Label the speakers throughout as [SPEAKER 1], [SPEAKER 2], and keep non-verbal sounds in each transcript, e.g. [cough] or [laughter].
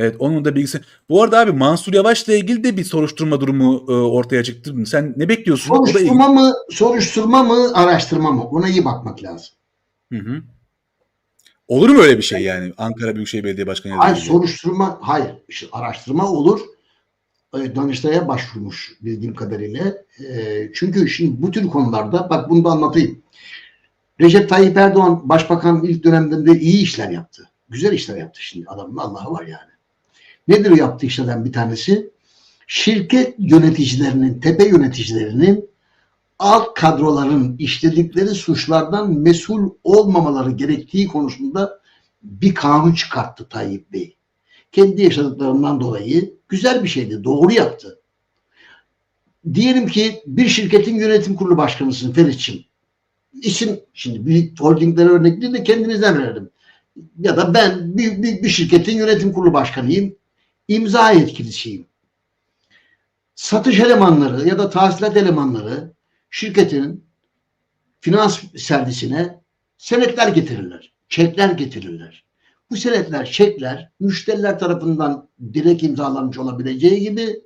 [SPEAKER 1] Evet onun da bilgisi. Bu arada abi Mansur Yavaş'la ilgili de bir soruşturma durumu e, ortaya çıktı. Sen ne bekliyorsun?
[SPEAKER 2] Soruşturma mı, soruşturma mı, araştırma mı? Ona iyi bakmak lazım.
[SPEAKER 1] Hı hı. Olur mu öyle bir şey yani? Ankara Büyükşehir Belediye Başkanı
[SPEAKER 2] Hayır
[SPEAKER 1] ilgili.
[SPEAKER 2] soruşturma, hayır. İşte araştırma olur. E, Danıştay'a başvurmuş bildiğim kadarıyla. E, çünkü şimdi bu tür konularda, bak bunu da anlatayım. Recep Tayyip Erdoğan başbakan ilk döneminde iyi işler yaptı. Güzel işler yaptı şimdi. Adamın Allah'ı var yani. Nedir yaptığı işlerden bir tanesi? Şirket yöneticilerinin, tepe yöneticilerinin alt kadroların işledikleri suçlardan mesul olmamaları gerektiği konusunda bir kanun çıkarttı Tayyip Bey. Kendi yaşadıklarından dolayı güzel bir şeydi, doğru yaptı. Diyelim ki bir şirketin yönetim kurulu başkanısın Ferit'ciğim. İsim, şimdi büyük holdinglere örnek değil de kendinizden verelim. Ya da ben bir, bir, bir şirketin yönetim kurulu başkanıyım. İmza yetkilisiyim. Satış elemanları ya da tahsilat elemanları şirketin finans servisine senetler getirirler. Çekler getirirler. Bu senetler, çekler müşteriler tarafından direkt imzalanmış olabileceği gibi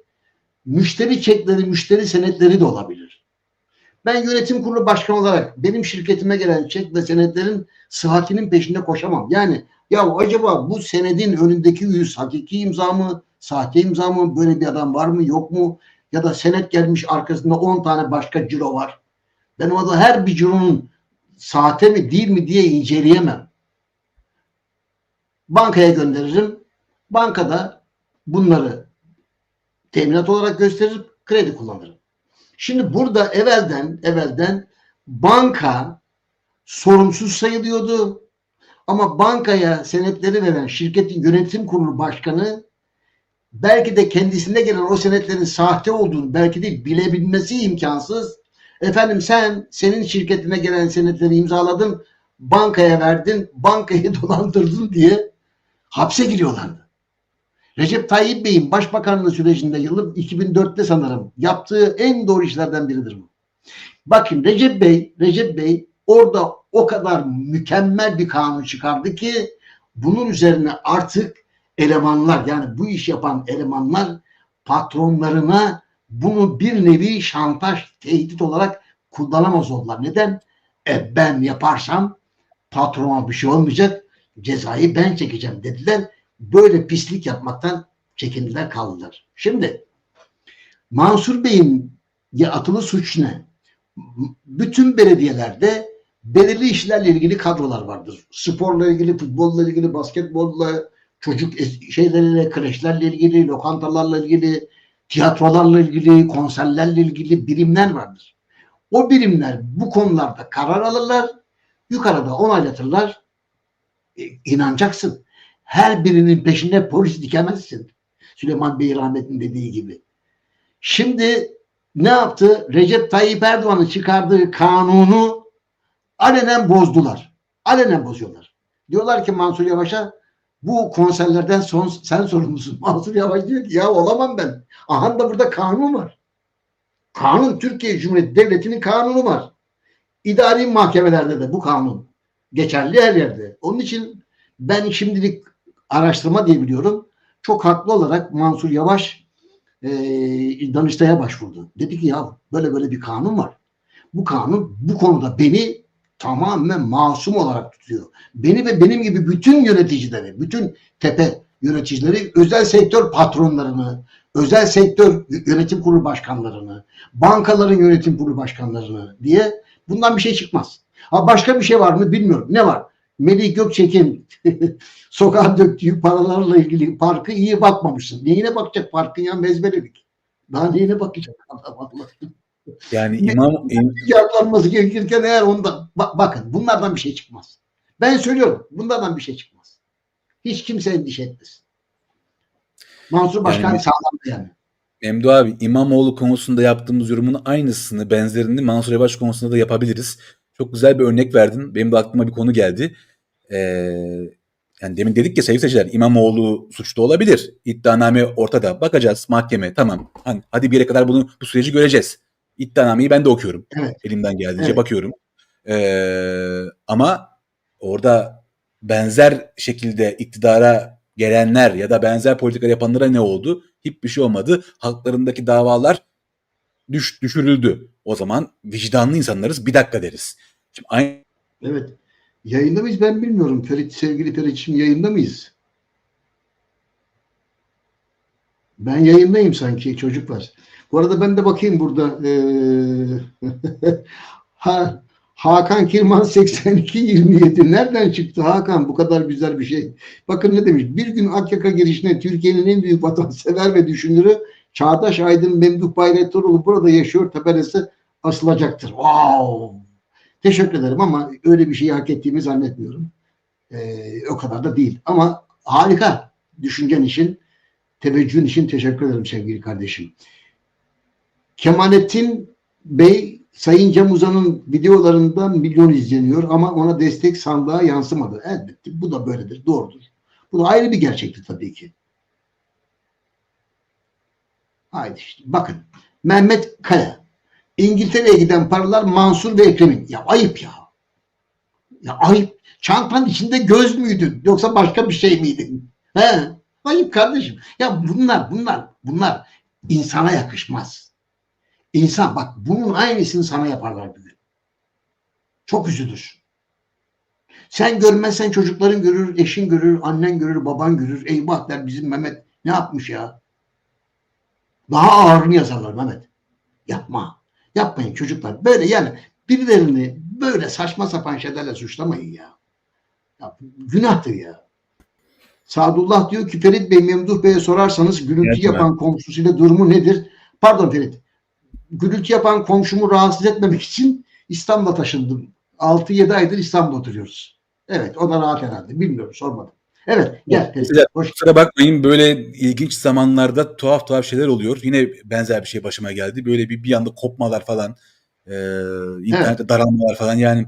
[SPEAKER 2] müşteri çekleri, müşteri senetleri de olabilir. Ben yönetim kurulu başkanı olarak benim şirketime gelen çek ve senetlerin sıhhatinin peşinde koşamam. Yani ya acaba bu senedin önündeki yüz hakiki imza mı, sahte imza mı, böyle bir adam var mı, yok mu? Ya da senet gelmiş arkasında 10 tane başka ciro var. Ben orada her bir cironun sahte mi değil mi diye inceleyemem. Bankaya gönderirim. Bankada bunları teminat olarak gösterir, kredi kullanırım. Şimdi burada evvelden evvelden banka sorumsuz sayılıyordu. Ama bankaya senetleri veren şirketin yönetim kurulu başkanı belki de kendisine gelen o senetlerin sahte olduğunu belki de bilebilmesi imkansız. Efendim sen senin şirketine gelen senetleri imzaladın, bankaya verdin, bankayı [laughs] dolandırdın diye hapse giriyorlardı. Recep Tayyip Bey'in başbakanlığı sürecinde yılın 2004'te sanırım yaptığı en doğru işlerden biridir bu. Bakın Recep Bey, Recep Bey orada o kadar mükemmel bir kanun çıkardı ki bunun üzerine artık elemanlar yani bu iş yapan elemanlar patronlarına bunu bir nevi şantaj, tehdit olarak kullanamaz oldular. Neden? E ben yaparsam patrona bir şey olmayacak, cezayı ben çekeceğim dediler. Böyle pislik yapmaktan çekindiler kaldılar. Şimdi Mansur Bey'in ya atılı suç ne? Bütün belediyelerde belirli işlerle ilgili kadrolar vardır. Sporla ilgili, futbolla ilgili, basketbolla, çocuk şeyleriyle, kreşlerle ilgili, lokantalarla ilgili, tiyatrolarla ilgili, konserlerle ilgili birimler vardır. O birimler bu konularda karar alırlar, yukarıda onaylatırlar. E, inanacaksın. Her birinin peşinde polis dikemezsin. Süleyman Bey rahmetli dediği gibi. Şimdi ne yaptı? Recep Tayyip Erdoğan'ın çıkardığı kanunu alenen bozdular. Alenen bozuyorlar. Diyorlar ki Mansur Yavaş'a bu konserlerden son sen sorumlusun. [laughs] Mansur Yavaş diyor ki ya olamam ben. Aha da burada kanun var. Kanun Türkiye Cumhuriyeti Devleti'nin kanunu var. İdari mahkemelerde de bu kanun geçerli her yerde. Onun için ben şimdilik araştırma diye biliyorum. Çok haklı olarak Mansur Yavaş e, Danıştay'a başvurdu. Dedi ki ya böyle böyle bir kanun var. Bu kanun bu konuda beni tamamen masum olarak tutuyor. Beni ve benim gibi bütün yöneticileri, bütün tepe yöneticileri, özel sektör patronlarını, özel sektör yönetim kurulu başkanlarını, bankaların yönetim kurulu başkanlarını diye bundan bir şey çıkmaz. Ha başka bir şey var mı bilmiyorum. Ne var? Melih Gökçek'in [laughs] sokağa döktüğü paralarla ilgili parkı iyi bakmamışsın. Neyine bakacak parkın ya mezbeledik. Daha neyine bakacak adam Allah.
[SPEAKER 1] Yani imam im-
[SPEAKER 2] Yargılanması gerekirken eğer ondan bak, bakın bunlardan bir şey çıkmaz. Ben söylüyorum bunlardan bir şey çıkmaz. Hiç kimse endişe etmesin. Mansur Başkan
[SPEAKER 1] Yani-
[SPEAKER 2] sağlam yani.
[SPEAKER 1] Memdu abi İmamoğlu konusunda yaptığımız yorumun aynısını, benzerini Mansur Yavaş konusunda da yapabiliriz. Çok güzel bir örnek verdin. Benim de aklıma bir konu geldi. Ee, yani demin dedik ya sevgili seyirciler İmamoğlu suçlu olabilir. İddianame ortada. Bakacağız mahkeme tamam. Hani, hadi bir yere kadar bunu bu süreci göreceğiz. İddianameyi ben de okuyorum.
[SPEAKER 2] Evet.
[SPEAKER 1] Elimden geldiğince
[SPEAKER 2] Evet.
[SPEAKER 1] bakıyorum. Ee, ama orada benzer şekilde iktidara gelenler ya da benzer politikalar yapanlara ne oldu? Hiçbir şey olmadı. Halklarındaki davalar düş, düşürüldü. O zaman vicdanlı insanlarız bir dakika deriz. Şimdi aynı
[SPEAKER 2] Evet. Yayında mıyız ben bilmiyorum. Ferit, sevgili Ferit'ciğim yayında mıyız? Ben yayındayım sanki çocuklar. Bu arada ben de bakayım burada. Ee, [laughs] ha, Hakan Kirman 8227. Nereden çıktı Hakan bu kadar güzel bir şey? Bakın ne demiş. Bir gün Akyaka girişine Türkiye'nin en büyük vatansever ve düşünürü Çağdaş Aydın Memduh Bayraktaroğlu burada yaşıyor tabelası asılacaktır. Wow! Teşekkür ederim ama öyle bir şeyi hak ettiğimi zannetmiyorum. Ee, o kadar da değil. Ama harika düşüncen için, teveccühün için teşekkür ederim sevgili kardeşim. Kemalettin Bey Sayın Cem Uzan'ın videolarından milyon izleniyor ama ona destek sandığa yansımadı. Elbette bu da böyledir, doğrudur. Bu da ayrı bir gerçektir tabii ki. Haydi işte bakın. Mehmet Kaya. İngiltere'ye giden paralar Mansur ve Ekrem'in. Ya ayıp ya. Ya ayıp. Çantanın içinde göz müydün? Yoksa başka bir şey miydin? He? Ayıp kardeşim. Ya bunlar, bunlar, bunlar insana yakışmaz. İnsan bak bunun aynısını sana yaparlar bir gün. Çok üzülür. Sen görmezsen çocukların görür, eşin görür, annen görür, baban görür. Eyvah der bizim Mehmet ne yapmış ya? Daha ağırını yazarlar Mehmet. Yapma. Yapmayın çocuklar. Böyle yani birilerini böyle saçma sapan şeylerle suçlamayın ya. ya günahtır ya. Sadullah diyor ki Ferit Bey Memduh Bey'e sorarsanız gürültü
[SPEAKER 1] Evet,
[SPEAKER 2] yapan komşusuyla durumu nedir? Pardon Ferit. Gürültü yapan komşumu rahatsız etmemek için İstanbul'a taşındım. 6-7 aydır İstanbul'da oturuyoruz. Evet o da rahat herhalde. Bilmiyorum sormadım. Evet gel.
[SPEAKER 1] Güzel.
[SPEAKER 2] Hoş
[SPEAKER 1] Kusura bakmayın böyle ilginç zamanlarda tuhaf tuhaf şeyler oluyor. Yine benzer bir şey başıma geldi. Böyle bir bir anda kopmalar falan, e, internette daralmalar falan yani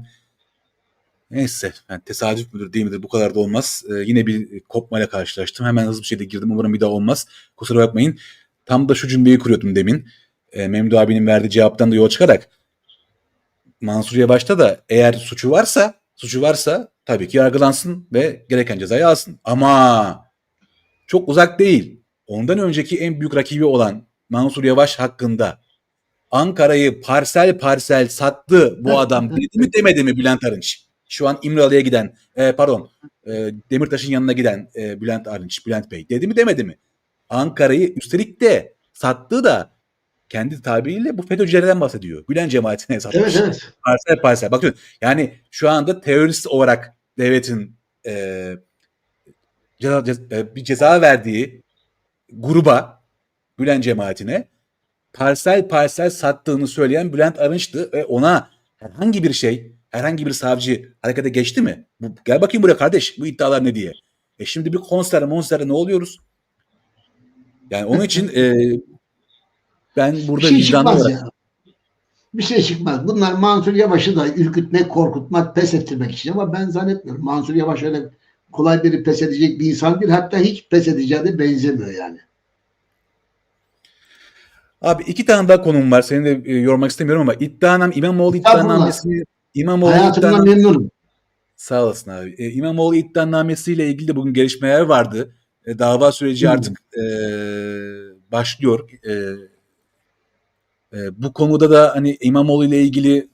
[SPEAKER 1] neyse yani tesadüf müdür değil midir bu kadar da olmaz. E, yine bir kopmayla karşılaştım. Hemen hızlı bir şekilde girdim. Umarım bir daha olmaz. Kusura bakmayın. Tam da şu cümleyi kuruyordum demin. E, Memdu abinin verdiği cevaptan da yola çıkarak Mansur Yavaş'ta da eğer suçu varsa suçu varsa tabii ki yargılansın ve gereken cezayı alsın. Ama çok uzak değil. Ondan önceki en büyük rakibi olan Mansur Yavaş hakkında Ankara'yı parsel parsel sattı bu [laughs] adam dedi mi demedi mi Bülent Arınç? Şu an İmralı'ya giden, e, pardon e, Demirtaş'ın yanına giden e, Bülent Arınç, Bülent Bey dedi mi demedi mi? Ankara'yı üstelik de sattığı da kendi tabiriyle bu FETÖ'cülerden bahsediyor. Gülen cemaatine satmış.
[SPEAKER 2] Evet evet.
[SPEAKER 1] Parsel parsel. Bakın yani şu anda terörist olarak devletin e, ceza, cez- e, bir ceza verdiği gruba Gülen cemaatine parsel parsel sattığını söyleyen Bülent Arınç'tı ve ona herhangi bir şey, herhangi bir savcı harekete geçti mi? Bu, gel bakayım buraya kardeş bu iddialar ne diye. E şimdi bir konser monster ne oluyoruz? Yani onun için e, ben
[SPEAKER 2] Bir
[SPEAKER 1] burada
[SPEAKER 2] şey
[SPEAKER 1] vicdanlı olarak
[SPEAKER 2] ya. Bir şey çıkmaz. Bunlar Mansur Yavaş'ı da ürkütmek, korkutmak, pes ettirmek için ama ben zannetmiyorum. Mansur Yavaş öyle kolay biri pes edecek bir insan değil. Hatta hiç pes edeceğe de benzemiyor yani.
[SPEAKER 1] Abi iki tane daha konum var. Seni de e, yormak istemiyorum ama iddianam İmamoğlu
[SPEAKER 2] Estağfurullah.
[SPEAKER 1] iddianamesi İmamoğlu
[SPEAKER 2] Hayatımdan
[SPEAKER 1] iddianam-
[SPEAKER 2] memnunum.
[SPEAKER 1] Sağ olasın abi. E, İmamoğlu iddianamesiyle ilgili de bugün gelişmeler vardı. E, dava süreci
[SPEAKER 2] Hı.
[SPEAKER 1] artık e, başlıyor. E, e, bu konuda da hani İmamoğlu ile ilgili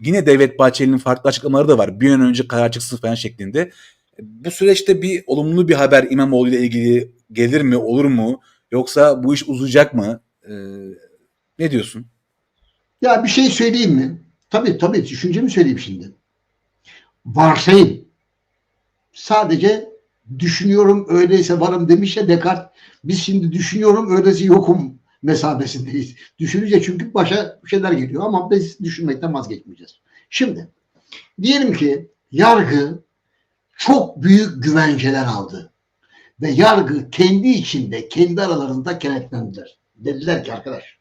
[SPEAKER 1] yine Devlet Bahçeli'nin farklı açıklamaları da var. Bir an önce karar çıksın falan şeklinde. Bu süreçte bir olumlu bir haber İmamoğlu ile ilgili gelir mi, olur mu? Yoksa bu iş uzayacak mı? E, ne diyorsun?
[SPEAKER 2] Ya bir şey söyleyeyim mi? Tabii tabii düşüncemi söyleyeyim şimdi. Varsayım. Sadece düşünüyorum öyleyse varım demiş ya Descartes. Biz şimdi düşünüyorum öyleyse yokum mesabesindeyiz. Düşününce çünkü başa şeyler geliyor ama biz düşünmekten vazgeçmeyeceğiz. Şimdi diyelim ki yargı çok büyük güvenceler aldı. Ve yargı kendi içinde, kendi aralarında kenetlendiler. Dediler ki arkadaş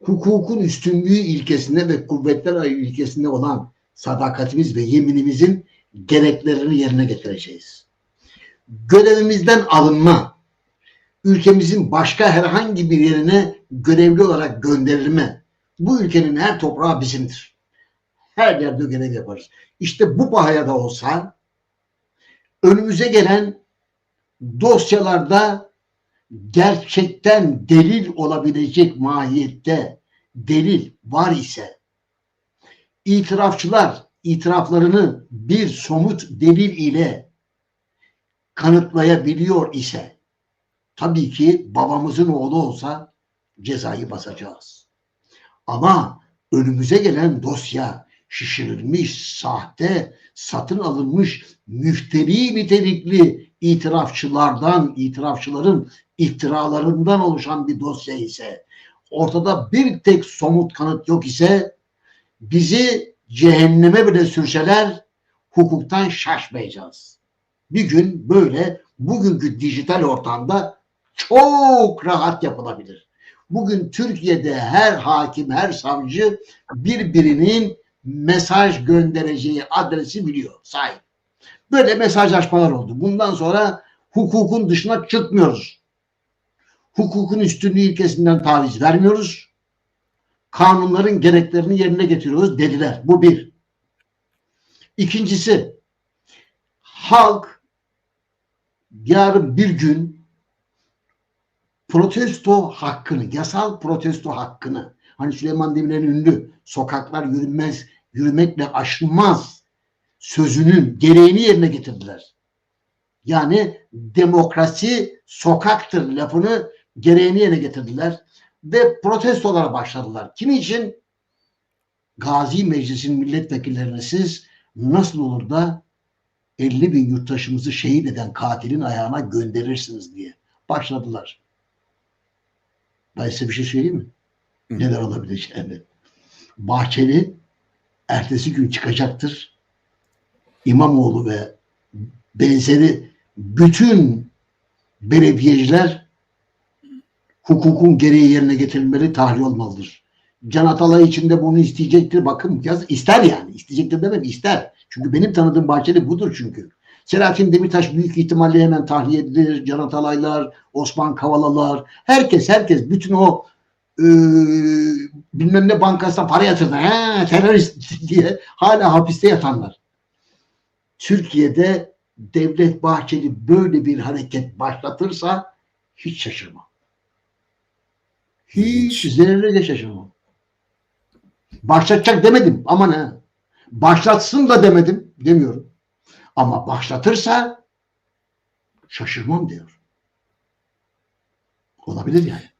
[SPEAKER 2] hukukun üstünlüğü ilkesinde ve kuvvetler ilkesinde olan sadakatimiz ve yeminimizin gereklerini yerine getireceğiz. Görevimizden alınma, ülkemizin başka herhangi bir yerine görevli olarak gönderilme, bu ülkenin her toprağı bizimdir. Her yerde görev yaparız. İşte bu pahaya da olsa önümüze gelen dosyalarda gerçekten delil olabilecek mahiyette delil var ise itirafçılar itiraflarını bir somut delil ile kanıtlayabiliyor ise tabii ki babamızın oğlu olsa cezayı basacağız. Ama önümüze gelen dosya şişirilmiş, sahte, satın alınmış, müfteri nitelikli itirafçılardan, itirafçıların iftiralarından oluşan bir dosya ise, ortada bir tek somut kanıt yok ise, bizi cehenneme bile sürseler hukuktan şaşmayacağız. Bir gün böyle bugünkü dijital ortamda çok rahat yapılabilir. Bugün Türkiye'de her hakim, her savcı birbirinin mesaj göndereceği adresi biliyor, sahip. Böyle mesajlaşmalar oldu. Bundan sonra hukukun dışına çıkmıyoruz. Hukukun üstünlüğü ilkesinden taviz vermiyoruz. Kanunların gereklerini yerine getiriyoruz dediler. Bu bir. İkincisi, halk yarın bir gün protesto hakkını, yasal protesto hakkını, hani Süleyman Demirel'in ünlü sokaklar yürünmez, yürümekle aşılmaz sözünün gereğini yerine getirdiler. Yani demokrasi sokaktır lafını gereğini yerine getirdiler ve protestolara başladılar. Kim için? Gazi Meclisi'nin milletvekillerine siz nasıl olur da 50 bin yurttaşımızı şehit eden katilin ayağına gönderirsiniz diye başladılar. Ben size bir şey söyleyeyim mi?
[SPEAKER 1] Hı.
[SPEAKER 2] Neler olabileceğini. Bahçeli ertesi gün çıkacaktır. İmamoğlu ve benzeri bütün belediyeciler hukukun gereği yerine getirilmeli, tahliye olmalıdır. Can Atalay için de bunu isteyecektir. Bakın yaz ister yani. İsteyecektir demem ister. Çünkü benim tanıdığım Bahçeli budur çünkü. Selahattin Demirtaş büyük ihtimalle hemen tahliye edilir. Can Atalaylar, Osman Kavalalar, herkes herkes bütün o e, bilmem ne bankasına para yatırdı. He, terörist [laughs] diye hala hapiste yatanlar. Türkiye'de Devlet Bahçeli böyle bir hareket başlatırsa hiç şaşırmam. Hiç zerre de şaşırmam. Başlatacak demedim aman ha. Başlatsın da demedim demiyorum. Ama başlatırsa şaşırmam diyor. Olabilir yani.